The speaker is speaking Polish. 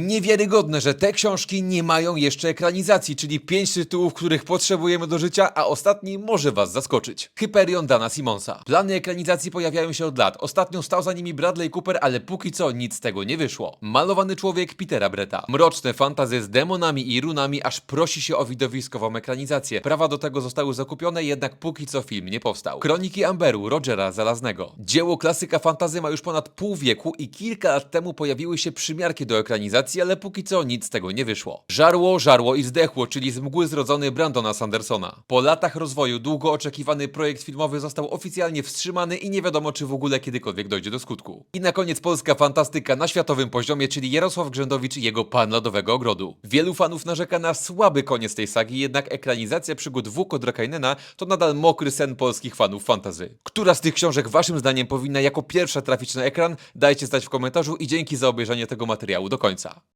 Niewiarygodne, że te książki nie mają jeszcze ekranizacji, czyli pięć tytułów, których potrzebujemy do życia, a ostatni może was zaskoczyć. Hyperion Dana Simonsa. Plany ekranizacji pojawiają się od lat. Ostatnio stał za nimi Bradley Cooper, ale póki co nic z tego nie wyszło. Malowany człowiek Petera Bretta. Mroczne fantazy z demonami i runami, aż prosi się o widowiskową ekranizację. Prawa do tego zostały zakupione, jednak póki co film nie powstał. Kroniki Amberu Rogera Zalaznego. Dzieło klasyka fantazy ma już ponad pół wieku i kilka lat temu pojawiły się przymiarki do ekranizacji, ale póki co nic z tego nie wyszło. Żarło, żarło i zdechło, czyli z mgły zrodzony Brandona Sandersona. Po latach rozwoju długo oczekiwany projekt filmowy został oficjalnie wstrzymany i nie wiadomo czy w ogóle kiedykolwiek dojdzie do skutku. I na koniec polska fantastyka na światowym poziomie, czyli Jarosław Grzędowicz i jego Pan Lodowego Ogrodu. Wielu fanów narzeka na słaby koniec tej sagi, jednak ekranizacja przygód W. Kodrakainena to nadal mokry sen polskich fanów fantazy. Która z tych książek waszym zdaniem powinna jako pierwsza trafić na ekran? Dajcie znać w komentarzu i dzięki za obejrzenie tego materiału do końca.